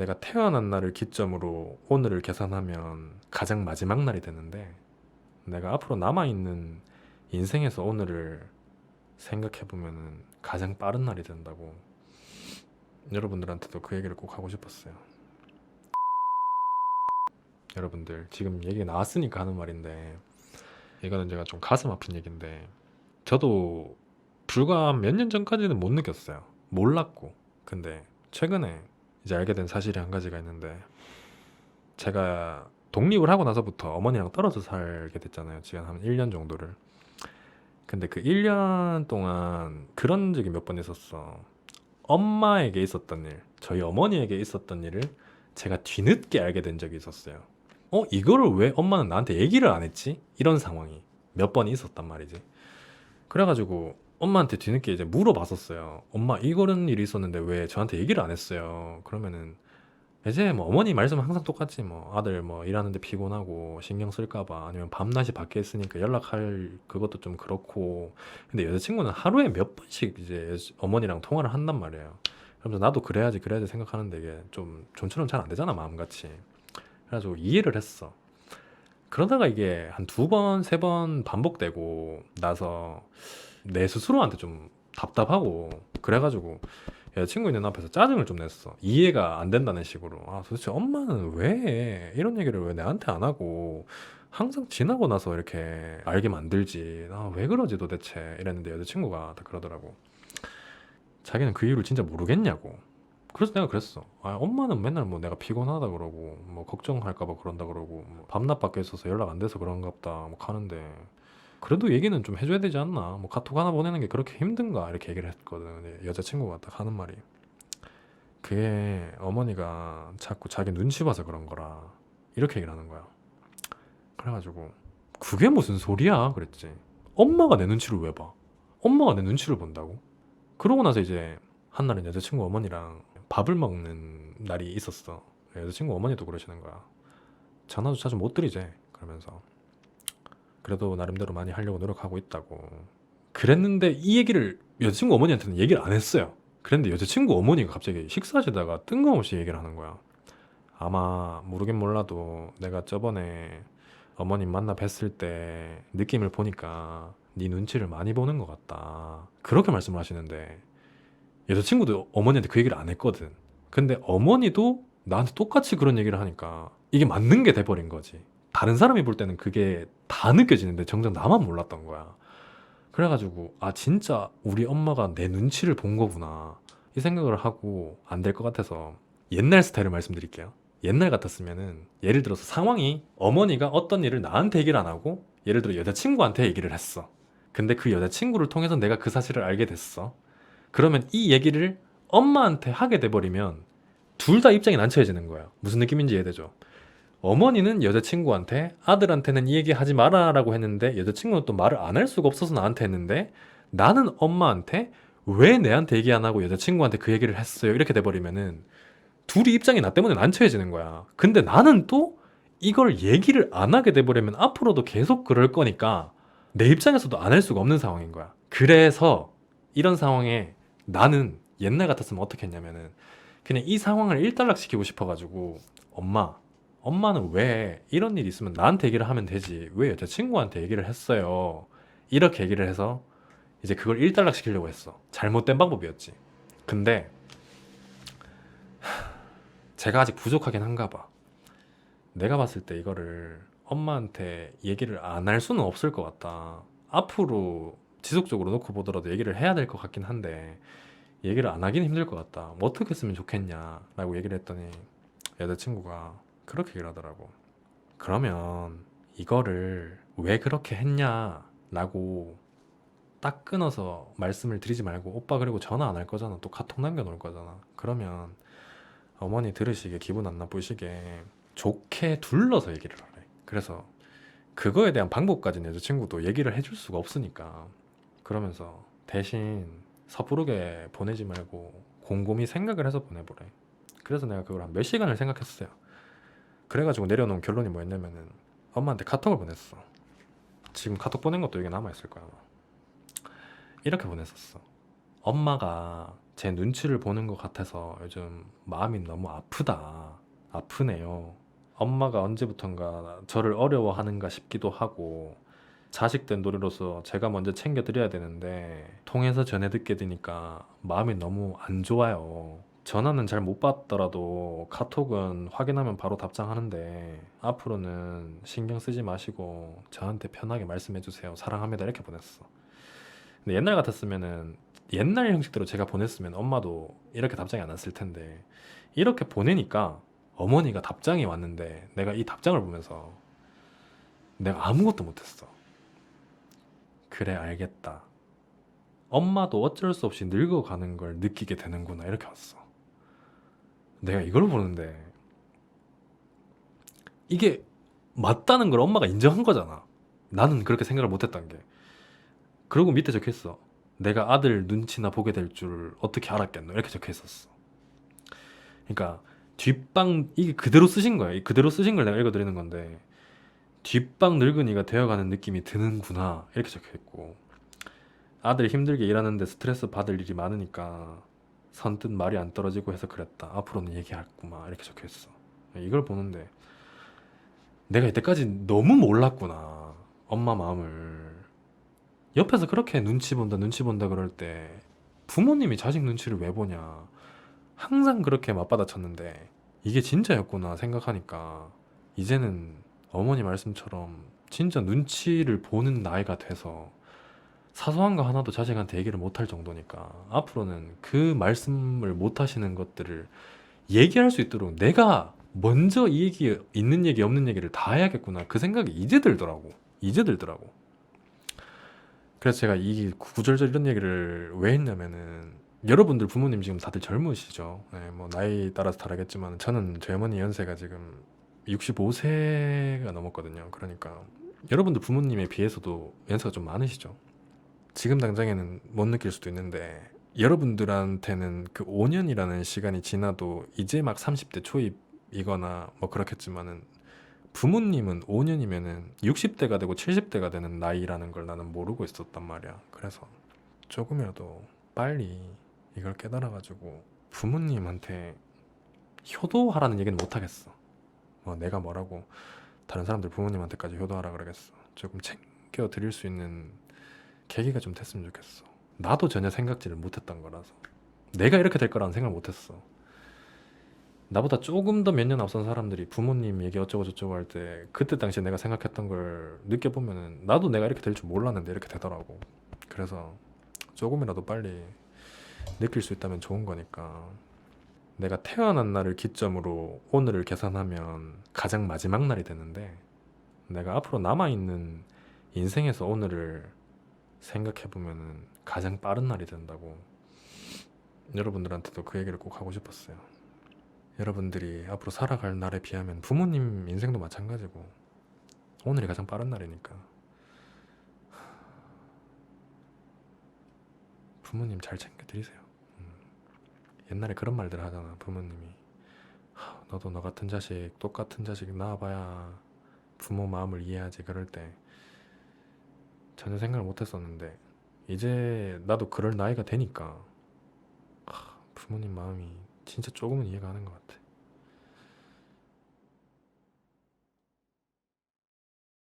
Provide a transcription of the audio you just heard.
내가 태어난 날을 기점으로 오늘을 계산하면 가장 마지막 날이 되는데 내가 앞으로 남아있는 인생에서 오늘을 생각해보면 가장 빠른 날이 된다고 여러분들한테도 그 얘기를 꼭 하고 싶었어요. 여러분들 지금 얘기 나왔으니까 하는 말인데 이거는 제가 좀 가슴 아픈 얘기인데 저도 불과 몇 년 전까지는 못 느꼈어요. 몰랐고 근데 최근에 이제 알게 된 사실이 한 가지가 있는데 제가 독립을 하고 나서부터 어머니랑 떨어져 살게 됐잖아요. 지금 한 1년 정도를. 근데 그 1년 동안 그런 적이 몇 번 있었어. 엄마에게 있었던 일, 저희 어머니에게 있었던 일을 제가 뒤늦게 알게 된 적이 있었어요. 어, 이거를 왜 엄마는 나한테 얘기를 안 했지? 이런 상황이 몇 번 있었단 말이지. 그래가지고 엄마한테 뒤늦게 이제 물어봤었어요. 엄마 이거는 일이 있었는데 왜 저한테 얘기를 안 했어요? 그러면은 이제 뭐 어머니 말씀은 항상 똑같지 뭐 아들 뭐 일하는데 피곤하고 신경 쓸까봐 아니면 밤낮이 밖에 있으니까 연락할 그것도 좀 그렇고 근데 여자친구는 하루에 몇 번씩 이제 어머니랑 통화를 한단 말이에요. 그러면서 나도 그래야지 그래야지 생각하는데 이게 좀 좀처럼 잘 안 되잖아 마음같이. 그래가지고 이해를 했어. 그러다가 이게 한 두 번, 세 번 반복되고 나서 내 스스로한테 좀 답답하고 그래가지고 여자친구 있는 앞에서 짜증을 좀 냈어. 이해가 안 된다는 식으로. 아, 도대체 엄마는 왜 이런 얘기를 왜 내한테 안 하고 항상 지나고 나서 이렇게 알게 만들지. 아, 왜 그러지 도대체. 이랬는데 여자친구가 다 그러더라고. 자기는 그 이유를 진짜 모르겠냐고. 그래서 내가 그랬어. 아, 엄마는 맨날 뭐 내가 피곤하다 그러고, 뭐 걱정할까봐 그런다 그러고, 뭐 밤낮 밖에 있어서 연락 안 돼서 그런갑다. 뭐 하는데, 그래도 얘기는 좀 해줘야 되지 않나? 뭐 카톡 하나 보내는 게 그렇게 힘든가? 이렇게 얘기를 했거든. 여자친구가 딱 하는 말이. 그게 어머니가 자꾸 자기 눈치 봐서 그런 거라. 이렇게 얘기를 하는 거야. 그래가지고, 그게 무슨 소리야? 그랬지. 엄마가 내 눈치를 왜 봐? 엄마가 내 눈치를 본다고? 그러고 나서 이제 한날은 여자친구 어머니랑 밥을 먹는 날이 있었어. 여자친구 어머니도 그러시는 거야. 전화도 자주 못 드리지. 그러면서. 그래도 나름대로 많이 하려고 노력하고 있다고. 그랬는데 이 얘기를 여자친구 어머니한테는 얘기를 안 했어요. 그랬는데 여자친구 어머니가 갑자기 식사하시다가 뜬금없이 얘기를 하는 거야. 아마 모르긴 몰라도 내가 저번에 어머님 만나 뵀을 때 느낌을 보니까 네 눈치를 많이 보는 것 같다. 그렇게 말씀을 하시는데 여자친구도 어머니한테 그 얘기를 안 했거든. 근데 어머니도 나한테 똑같이 그런 얘기를 하니까 이게 맞는 게 돼버린 거지. 다른 사람이 볼 때는 그게 다 느껴지는데 정작 나만 몰랐던 거야. 그래가지고 아 진짜 우리 엄마가 내 눈치를 본 거구나 이 생각을 하고 안 될 것 같아서 옛날 스타일을 말씀드릴게요. 옛날 같았으면은 예를 들어서 상황이 어머니가 어떤 일을 나한테 얘기를 안 하고 예를 들어 여자친구한테 얘기를 했어. 근데 그 여자친구를 통해서 내가 그 사실을 알게 됐어. 그러면 이 얘기를 엄마한테 하게 돼버리면 둘 다 입장이 난처해지는 거야. 무슨 느낌인지 이해되죠? 어머니는 여자친구한테 아들한테는 이 얘기 하지 마라 라고 했는데 여자친구는 또 말을 안 할 수가 없어서 나한테 했는데 나는 엄마한테 왜 내한테 얘기 안 하고 여자친구한테 그 얘기를 했어요? 이렇게 돼버리면은 둘이 입장이 나 때문에 난처해지는 거야. 근데 나는 또 이걸 얘기를 안 하게 돼버리면 앞으로도 계속 그럴 거니까 내 입장에서도 안 할 수가 없는 상황인 거야. 그래서 이런 상황에 나는 옛날 같았으면 어떻게 했냐면은 그냥 이 상황을 일단락시키고 싶어가지고 엄마 엄마는 왜 이런 일이 있으면 나한테 얘기를 하면 되지? 왜 여자친구한테 얘기를 했어요. 이렇게 얘기를 해서 이제 그걸 일단락 시키려고 했어. 잘못된 방법이었지. 근데 하, 제가 아직 부족하긴 한가 봐. 내가 봤을 때 이거를 엄마한테 얘기를 안 할 수는 없을 것 같다. 앞으로 지속적으로 놓고 보더라도 얘기를 해야 될 것 같긴 한데 얘기를 안 하긴 힘들 것 같다. 뭐 어떻게 했으면 좋겠냐 라고 얘기를 했더니 여자친구가 그렇게 하더라고. 그러면 이거를 왜 그렇게 했냐라고 딱 끊어서 말씀을 드리지 말고 오빠 그리고 전화 안 할 거잖아. 또 카톡 남겨 놓을 거잖아. 그러면 어머니 들으시게 기분 안 나쁘시게 좋게 둘러서 얘기를 하래. 그래서 그거에 대한 방법까지는 여자친구도 얘기를 해줄 수가 없으니까 그러면서 대신 섣부르게 보내지 말고 곰곰이 생각을 해서 보내보래. 그래서 내가 그걸 한 몇 시간을 생각했어요. 그래가지고 내려놓은 결론이 뭐였냐면은 엄마한테 카톡을 보냈어. 지금 카톡 보낸 것도 이게 남아있을 거야. 이렇게 보냈었어. 엄마가 제 눈치를 보는 것 같아서 요즘 마음이 너무 아프다. 아프네요. 엄마가 언제부턴가 저를 어려워하는가 싶기도 하고 자식된 노리로서 제가 먼저 챙겨드려야 되는데 통해서 전해 듣게 되니까 마음이 너무 안 좋아요. 전화는 잘 못 받더라도 카톡은 확인하면 바로 답장하는데 앞으로는 신경 쓰지 마시고 저한테 편하게 말씀해 주세요. 사랑합니다. 이렇게 보냈어. 근데 옛날 같았으면은 옛날 형식대로 제가 보냈으면 엄마도 이렇게 답장이 안 왔을 텐데 이렇게 보내니까 어머니가 답장이 왔는데 내가 이 답장을 보면서 내가 아무것도 못했어. 그래 알겠다. 엄마도 어쩔 수 없이 늙어가는 걸 느끼게 되는구나 이렇게 왔어. 내가 이걸 보는데 이게 맞다는 걸 엄마가 인정한 거잖아. 나는 그렇게 생각을 못했던 게. 그리고 밑에 적혀 있어. 내가 아들 눈치나 보게 될 줄 어떻게 알았겠노? 이렇게 적혀 있었어. 그러니까 뒷방 이게 그대로 쓰신 거야. 이 그대로 쓰신 걸 내가 읽어드리는 건데 뒷방 늙은이가 되어가는 느낌이 드는구나 이렇게 적혀 있고 아들 힘들게 일하는데 스트레스 받을 일이 많으니까 선뜻 말이 안 떨어지고 해서 그랬다. 앞으로는 얘기할구만 이렇게 적혀 있어. 이걸 보는데 내가 이때까지 너무 몰랐구나 엄마 마음을 옆에서 그렇게 눈치 본다 눈치 본다 그럴 때 부모님이 자식 눈치를 왜 보냐 항상 그렇게 맞받아쳤는데 이게 진짜였구나 생각하니까 이제는 어머니 말씀처럼 진짜 눈치를 보는 나이가 돼서 사소한 거 하나도 자식한테 얘기를 못할 정도니까 앞으로는 그 말씀을 못 하시는 것들을 얘기할 수 있도록 내가 먼저 이 얘기 있는 얘기 없는 얘기를 다 해야겠구나. 그 생각이 이제 들더라고. 이제 들더라고. 그래서 제가 이 구절절 이런 얘기를 왜 했냐면은 여러분들 부모님 지금 다들 젊으시죠? 네, 뭐 나이 따라서 다르겠지만 저는 제 어머니 연세가 지금 65세가 넘었거든요. 그러니까 여러분들 부모님에 비해서도 연세가 좀 많으시죠 지금 당장에는 못 느낄 수도 있는데 여러분들한테는 그 5년이라는 시간이 지나도 이제 막 30대 초입이거나 뭐 그렇겠지만은 부모님은 5년이면은 60대가 되고 70대가 되는 나이라는 걸 나는 모르고 있었단 말이야. 그래서 조금이라도 빨리 이걸 깨달아가지고 부모님한테 효도하라는 얘기는 못 하겠어. 뭐 내가 뭐라고 다른 사람들 부모님한테까지 효도하라 그러겠어. 조금 챙겨 드릴 수 있는 계기가 좀 됐으면 좋겠어. 나도 전혀 생각지를 못했던 거라서 내가 이렇게 될 거라는 생각을 못했어. 나보다 조금 더 몇 년 앞선 사람들이 부모님 얘기 어쩌고 저쩌고 할 때 그때 당시에 내가 생각했던 걸 느껴보면은 나도 내가 이렇게 될 줄 몰랐는데 이렇게 되더라고. 그래서 조금이라도 빨리 느낄 수 있다면 좋은 거니까 내가 태어난 날을 기점으로 오늘을 계산하면 가장 마지막 날이 되는데 내가 앞으로 남아있는 인생에서 오늘을 생각해보면은 가장 빠른 날이 된다고 여러분들한테도 그 얘기를 꼭 하고 싶었어요. 여러분들이 앞으로 살아갈 날에 비하면 부모님 인생도 마찬가지고 오늘이 가장 빠른 날이니까 부모님 잘 챙겨드리세요. 음. 옛날에 그런 말들 하잖아 부모님이 하, 너도 너 같은 자식 똑같은 자식 낳아봐야 부모 마음을 이해하지 그럴 때 전혀 생각을 못 했었는데 이제 나도 그럴 나이가 되니까 하, 부모님 마음이 진짜 조금은 이해가 하는 것 같아.